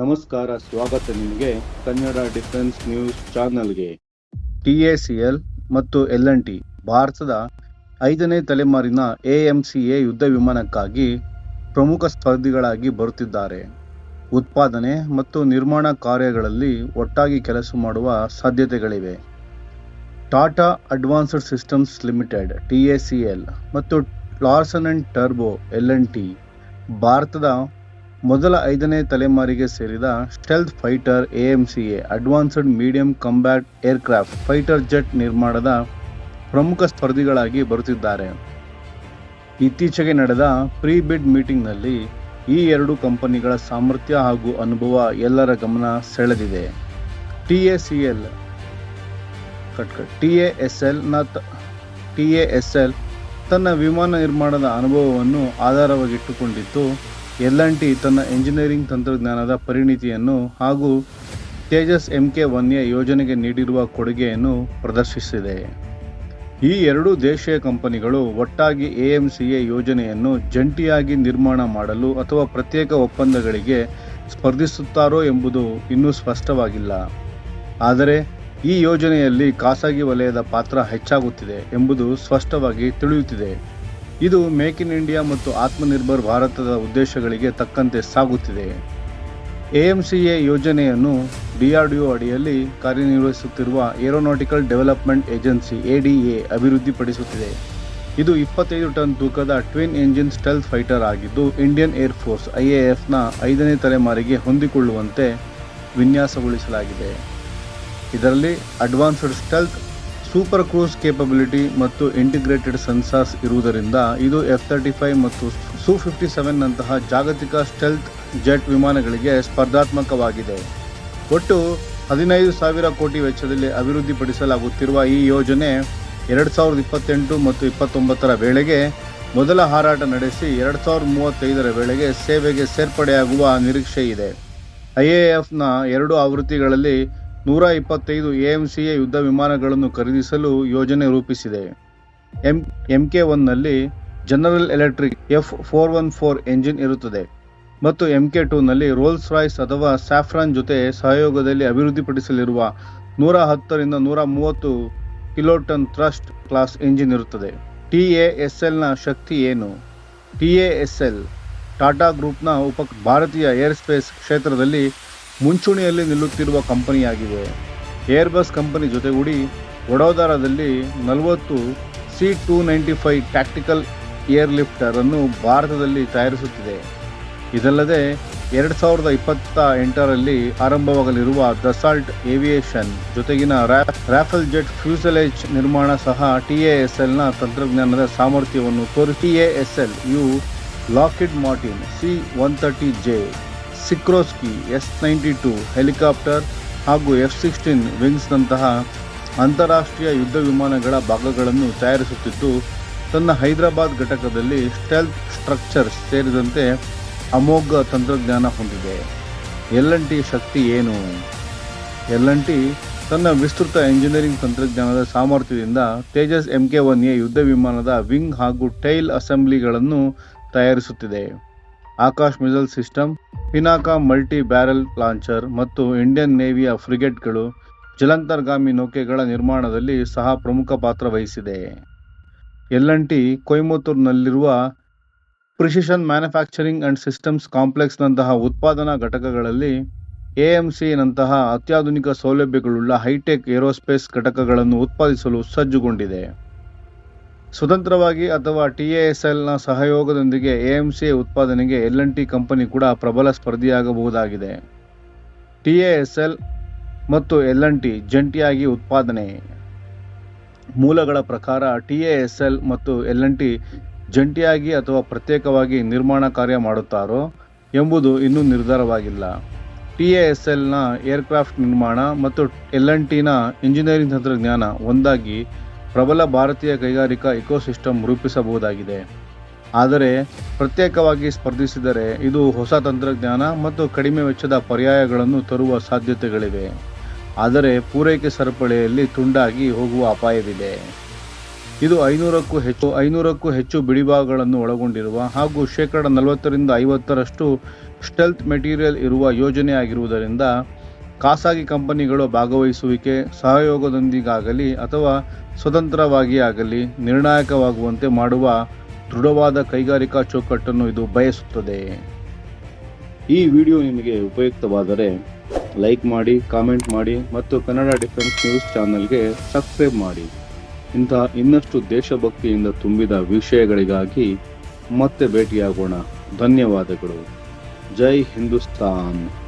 ನಮಸ್ಕಾರ, ಸ್ವಾಗತ ನಿಮಗೆ ಕನ್ನಡ ಡಿಫೆನ್ಸ್ ನ್ಯೂಸ್ ಚಾನೆಲ್ಗೆ. ಎಲ್ ಮತ್ತು ಎಲ್ ಎನ್ ಟಿ, ಭಾರತದ ಐದನೇ ತಲೆಮಾರಿನ ಎಎಂಸಿಎ ಯುದ್ಧ ವಿಮಾನಕ್ಕಾಗಿ ಪ್ರಮುಖ ಸ್ಪರ್ಧಿಗಳಾಗಿ ಬರುತ್ತಿದ್ದಾರೆ. ಉತ್ಪಾದನೆ ಮತ್ತು ನಿರ್ಮಾಣ ಕಾರ್ಯಗಳಲ್ಲಿ ಒಟ್ಟಾಗಿ ಕೆಲಸ ಮಾಡುವ ಸಾಧ್ಯತೆಗಳಿವೆ. Tata advanced systems limited TACL ಮತ್ತು ಲಾರ್ಸನ್ ಅಂಡ್ ಟರ್ಬೋ ಎಲ್ ಎನ್ ಟಿ, ಭಾರತದ ಮೊದಲ ಐದನೇ ತಲೆಮಾರಿಗೆ ಸೇರಿದ stealth fighter AMCA advanced medium combat aircraft fighter jet ನಿರ್ಮಾಣದ ಪ್ರಮುಖ ಸ್ಪರ್ಧಿಗಳಾಗಿ ಬರುತ್ತಿದ್ದಾರೆ. ಇತ್ತೀಚೆಗೆ ನಡೆದ ಪ್ರೀ ಬಿಡ್ ಮೀಟಿಂಗ್ನಲ್ಲಿ ಈ ಎರಡು ಕಂಪನಿಗಳ ಸಾಮರ್ಥ್ಯ ಹಾಗೂ ಅನುಭವ ಎಲ್ಲರ ಗಮನ ಸೆಳೆದಿದೆ. T A C L T A S ಎಲ್ನ T A S L ತನ್ನ ವಿಮಾನ ನಿರ್ಮಾಣದ ಅನುಭವವನ್ನು ಆಧಾರವಾಗಿಟ್ಟುಕೊಂಡಿದ್ದು ಎಲ್ ಟಿ ತನ್ನ ಎಂಜಿನಿಯರಿಂಗ್ ತಂತ್ರಜ್ಞಾನದ ಪರಿಣಿತಿಯನ್ನು ಹಾಗೂ ತೇಜಸ್ ಎಂ ಕೆ ಒನ್ಯ ಯೋಜನೆಗೆ ನೀಡಿರುವ ಕೊಡುಗೆಯನ್ನು ಪ್ರದರ್ಶಿಸಿದೆ. ಈ ಎರಡೂ ದೇಶೀಯ ಕಂಪನಿಗಳು ಒಟ್ಟಾಗಿ ಎ ಎಂ ಸಿ ಎ ಯೋಜನೆಯನ್ನು ಜಂಟಿಯಾಗಿ ನಿರ್ಮಾಣ ಮಾಡಲು ಅಥವಾ ಪ್ರತ್ಯೇಕ ಒಪ್ಪಂದಗಳಿಗೆ ಸ್ಪರ್ಧಿಸುತ್ತಾರೋ ಎಂಬುದು ಇನ್ನೂ ಸ್ಪಷ್ಟವಾಗಿಲ್ಲ. ಆದರೆ, ಈ ಯೋಜನೆಯಲ್ಲಿ ಖಾಸಗಿ ವಲಯದ ಪಾತ್ರ ಹೆಚ್ಚಾಗುತ್ತಿದೆ ಎಂಬುದು ಸ್ಪಷ್ಟವಾಗಿ ತಿಳಿಯುತ್ತಿದೆ. ಇದು ಮೇಕ್ ಇನ್ ಇಂಡಿಯಾ ಮತ್ತು ಆತ್ಮನಿರ್ಭರ್ ಭಾರತದ ಉದ್ದೇಶಗಳಿಗೆ ತಕ್ಕಂತೆ ಸಾಗುತ್ತಿದೆ. ಎಎಂಸಿಎ ಯೋಜನೆಯನ್ನು ಡಿಆರ್ಡಿಒ ಅಡಿಯಲ್ಲಿ ಕಾರ್ಯನಿರ್ವಹಿಸುತ್ತಿರುವ ಏರೋನಾಟಿಕಲ್ ಡೆವಲಪ್ಮೆಂಟ್ ಏಜೆನ್ಸಿ ಎಡಿಎ ಅಭಿವೃದ್ಧಿಪಡಿಸುತ್ತಿದೆ. ಇದು ಇಪ್ಪತ್ತೈದು ಟನ್ ತೂಕದ ಟ್ವಿನ್ ಎಂಜಿನ್ ಸ್ಟೆಲ್ತ್ ಫೈಟರ್ ಆಗಿದ್ದು, ಇಂಡಿಯನ್ ಏರ್ ಫೋರ್ಸ್ ಐಎಎಫ್ನ ಐದನೇ ತಲೆಮಾರಿಗೆ ಹೊಂದಿಕೊಳ್ಳುವಂತೆ ವಿನ್ಯಾಸಗೊಳಿಸಲಾಗಿದೆ. ಇದರಲ್ಲಿ advanced stealth super cruise capability ಮತ್ತು ಇಂಟಿಗ್ರೇಟೆಡ್ ಸೆನ್ಸಾರ್ಸ್ ಇರುವುದರಿಂದ ಇದು ಎಫ್ ತರ್ಟಿ ಫೈವ್ ಮತ್ತು ಸು ಫಿಫ್ಟಿ ಸೆವೆನ್ನಂತಹ ಜಾಗತಿಕ ಸ್ಟೆಲ್ತ್ ಜೆಟ್ ವಿಮಾನಗಳಿಗೆ ಸ್ಪರ್ಧಾತ್ಮಕವಾಗಿದೆ. ಒಟ್ಟು ಹದಿನೈದು ಸಾವಿರ ಕೋಟಿ ವೆಚ್ಚದಲ್ಲಿ ಅಭಿವೃದ್ಧಿಪಡಿಸಲಾಗುತ್ತಿರುವ ಈ ಯೋಜನೆ ಎರಡು ಸಾವಿರದ ಇಪ್ಪತ್ತೆಂಟು ಮತ್ತು ಇಪ್ಪತ್ತೊಂಬತ್ತರ ವೇಳೆಗೆ ಮೊದಲ ಹಾರಾಟ ನಡೆಸಿ ಎರಡು ಸಾವಿರದ ಮೂವತ್ತೈದರ ವೇಳೆಗೆ ಸೇವೆಗೆ ಸೇರ್ಪಡೆಯಾಗುವ ನಿರೀಕ್ಷೆ ಇದೆ ಎಫ್ನ ಎರಡು ಆವೃತ್ತಿಗಳಲ್ಲಿ ನೂರ ಇಪ್ಪತ್ತೈದು ಎಎಂಸಿಎ ಯುದ್ಧ ವಿಮಾನಗಳನ್ನು ಖರೀದಿಸಲು ಯೋಜನೆ ರೂಪಿಸಿದೆ. ಎಂ ಎಂ ಕೆ ಒನ್ನಲ್ಲಿ General Electric F four one four engine ಇರುತ್ತದೆ ಮತ್ತು ಎಂ ಕೆ ಟೂನಲ್ಲಿ ರೋಲ್ಸ್ ರಾಯ್ಸ್ ಅಥವಾ ಸ್ಯಾಫ್ರಾನ್ ಜೊತೆ ಸಹಯೋಗದಲ್ಲಿ ಅಭಿವೃದ್ಧಿಪಡಿಸಲಿರುವ ನೂರ ಹತ್ತರಿಂದ ನೂರ ಮೂವತ್ತು ಕಿಲೋಟನ್ ಥ್ರಸ್ಟ್ ಕ್ಲಾಸ್ ಎಂಜಿನ್ ಇರುತ್ತದೆ. ಟಿ ಎ ಎಸ್ ಎಲ್ನ ಶಕ್ತಿ ಏನು? T A S L, Tata ಗ್ರೂಪ್ನ ಉಪ, ಭಾರತೀಯ ಏರ್ಸ್ಪೇಸ್ ಕ್ಷೇತ್ರದಲ್ಲಿ ಮುಂಚೂಣಿಯಲ್ಲಿ ನಿಲ್ಲುತ್ತಿರುವ ಕಂಪನಿಯಾಗಿದೆ ಏರ್ಬಸ್ ಕಂಪನಿ ಜೊತೆಗೂಡಿ ವಡೋದರಾದಲ್ಲಿ ನಲವತ್ತು C two ninety five tactical air lifter ಅನ್ನು ಭಾರತದಲ್ಲಿ ತಯಾರಿಸುತ್ತಿದೆ. ಇದಲ್ಲದೆ ಎರಡು ಸಾವಿರದ ಇಪ್ಪತ್ತ ಎಂಟರಲ್ಲಿ ಆರಂಭವಾಗಲಿರುವ ದಸಾಲ್ಟ್ ಏವಿಯೇಷನ್ ಜೊತೆಗಿನ ರಾಫೆಲ್ ಜೆಟ್ ಫ್ಯೂಸಲೇಜ್ ನಿರ್ಮಾಣ ಸಹ ಟಿಎಎಸ್ಎಲ್ನ ತಂತ್ರಜ್ಞಾನದ ಸಾಮರ್ಥ್ಯವನ್ನು ತೋರಿ TASL U Lockheed Martin C one thirty J Sikorsky S ninety two helicopter ಹಾಗೂ ಎಫ್ ಸಿಕ್ಸ್ಟೀನ್ ವಿಂಗ್ಸ್ನಂತಹ ಅಂತಾರಾಷ್ಟ್ರೀಯ ಯುದ್ಧ ವಿಮಾನಗಳ ಭಾಗಗಳನ್ನು ತಯಾರಿಸುತ್ತಿದ್ದು, ತನ್ನ ಹೈದರಾಬಾದ್ ಘಟಕದಲ್ಲಿ ಸ್ಟೆಲ್ತ್ ಸ್ಟ್ರಕ್ಚರ್ಸ್ ಸೇರಿದಂತೆ ಅಮೋಘ ತಂತ್ರಜ್ಞಾನ ಹೊಂದಿದೆ. ಎಲ್ ಎನ್ ಶಕ್ತಿ ಏನು? ಎಲ್ ಎನ್ ಟಿ ತನ್ನ ವಿಸ್ತೃತ ಎಂಜಿನಿಯರಿಂಗ್ ತಂತ್ರಜ್ಞಾನದ ಸಾಮರ್ಥ್ಯದಿಂದ Tejas M K one A ಯುದ್ಧ ವಿಮಾನದ ವಿಂಗ್ ಹಾಗೂ ಟೈಲ್ ಅಸೆಂಬ್ಲಿಗಳನ್ನು ತಯಾರಿಸುತ್ತಿದೆ. Akash missile system Pinaka multi barrel launcher ಮತ್ತು ಇಂಡಿಯನ್ ನೇವಿಯ ಫ್ರಿಗೇಟ್ಗಳು ಜಲಾಂತರ್ಗಾಮಿ ನೌಕೆಗಳ ನಿರ್ಮಾಣದಲ್ಲಿ ಸಹ ಪ್ರಮುಖ ಪಾತ್ರ ವಹಿಸಿದೆ. ಎಲ್ ಎನ್ ಟಿ ಕೊಯಮತ್ತೂರಿನಲ್ಲಿರುವ ಪ್ರಿಸಿಷನ್ ಮ್ಯಾನುಫ್ಯಾಕ್ಚರಿಂಗ್ ಅಂಡ್ ಸಿಸ್ಟಮ್ಸ್ ಕಾಂಪ್ಲೆಕ್ಸ್ನಂತಹ ಉತ್ಪಾದನಾ ಘಟಕಗಳಲ್ಲಿ ಎಎಂಸಿನಂತಹ ಅತ್ಯಾಧುನಿಕ ಸೌಲಭ್ಯಗಳುಳ್ಳ ಹೈಟೆಕ್ ಏರೋಸ್ಪೇಸ್ ಘಟಕಗಳನ್ನು ಉತ್ಪಾದಿಸಲು ಸಜ್ಜುಗೊಂಡಿದೆ ಸ್ವತಂತ್ರವಾಗಿ ಅಥವಾ ಟಿಎಎಸ್ಎಲ್ನ ಸಹಯೋಗದೊಂದಿಗೆ ಎಎಂಸಿ ಉತ್ಪಾದನೆಗೆ ಎಲ್ ಎನ್ ಟಿ ಕಂಪನಿ ಕೂಡ ಪ್ರಬಲ ಸ್ಪರ್ಧಿಯಾಗಬಹುದಾಗಿದೆ. ಟಿಎಎಸ್ಎಲ್ ಮತ್ತು ಎಲ್ ಎನ್ ಟಿ ಜಂಟಿಯಾಗಿ ಉತ್ಪಾದನೆ. ಮೂಲಗಳ ಪ್ರಕಾರ ಟಿಎಎಸ್ಎಲ್ ಮತ್ತು ಎಲ್ ಎನ್ ಟಿ ಜಂಟಿಯಾಗಿ ಅಥವಾ ಪ್ರತ್ಯೇಕವಾಗಿ ನಿರ್ಮಾಣ ಕಾರ್ಯ ಮಾಡುತ್ತಾರೋ ಎಂಬುದು ಇನ್ನೂ ನಿರ್ಧಾರವಾಗಿಲ್ಲ. ಟಿಎಎಸ್ಎಲ್ನ ಏರ್ಕ್ರಾಫ್ಟ್ ನಿರ್ಮಾಣ ಮತ್ತು ಎಲ್ ಎನ್ ಟಿನ ಇಂಜಿನಿಯರಿಂಗ್ ತಂತ್ರಜ್ಞಾನ ಒಂದಾಗಿ ಪ್ರಬಲ ಭಾರತೀಯ ಕೈಗಾರಿಕಾ ಇಕೋಸಿಸ್ಟಮ್ ರೂಪಿಸಬಹುದಾಗಿದೆ. ಆದರೆ ಪ್ರತ್ಯೇಕವಾಗಿ ಸ್ಪರ್ಧಿಸಿದರೆ ಇದು ಹೊಸ ತಂತ್ರಜ್ಞಾನ ಮತ್ತು ಕಡಿಮೆ ವೆಚ್ಚದ ಪರ್ಯಾಯಗಳನ್ನು ತರುವ ಸಾಧ್ಯತೆಗಳಿವೆ. ಆದರೆ ಪೂರೈಕೆ ಸರಪಳಿಯಲ್ಲಿ ತುಂಡಾಗಿ ಹೋಗುವ ಅಪಾಯವಿದೆ. ಇದು ಐನೂರಕ್ಕೂ ಹೆಚ್ಚು ಐನೂರಕ್ಕೂ ಹೆಚ್ಚು ಬಿಡಿಭಾಗಗಳನ್ನು ಒಳಗೊಂಡಿರುವ ಹಾಗೂ ಶೇಕಡ ನಲವತ್ತರಿಂದ ಐವತ್ತರಷ್ಟು ಸ್ಟೆಲ್ತ್ ಮೆಟೀರಿಯಲ್ ಇರುವ ಯೋಜನೆ ಆಗಿರುವುದರಿಂದ ಖಾಸಗಿ ಕಂಪನಿಗಳು ಭಾಗವಹಿಸುವಿಕೆ, ಸಹಯೋಗದೊಂದಿಗಾಗಲಿ ಅಥವಾ ಸ್ವತಂತ್ರವಾಗಿ ಆಗಲಿ, ನಿರ್ಣಾಯಕವಾಗುವಂತೆ ಮಾಡುವ ದೃಢವಾದ ಕೈಗಾರಿಕಾ ಚೌಕಟ್ಟನ್ನು ಇದು ಬಯಸುತ್ತದೆ. ಈ ವಿಡಿಯೋ ನಿಮಗೆ ಉಪಯುಕ್ತವಾದರೆ ಲೈಕ್ ಮಾಡಿ, ಕಾಮೆಂಟ್ ಮಾಡಿ ಮತ್ತು ಕನ್ನಡ ಡಿಫೆನ್ಸ್ ನ್ಯೂಸ್ ಚಾನಲ್ಗೆ ಸಬ್ಸ್ಕ್ರೈಬ್ ಮಾಡಿ. ಇಂತಹ ಇನ್ನಷ್ಟು ದೇಶಭಕ್ತಿಯಿಂದ ತುಂಬಿದ ವಿಷಯಗಳಿಗಾಗಿ ಮತ್ತೆ ಭೇಟಿಯಾಗೋಣ. ಧನ್ಯವಾದಗಳು. ಜೈ ಹಿಂದೂಸ್ತಾನ್.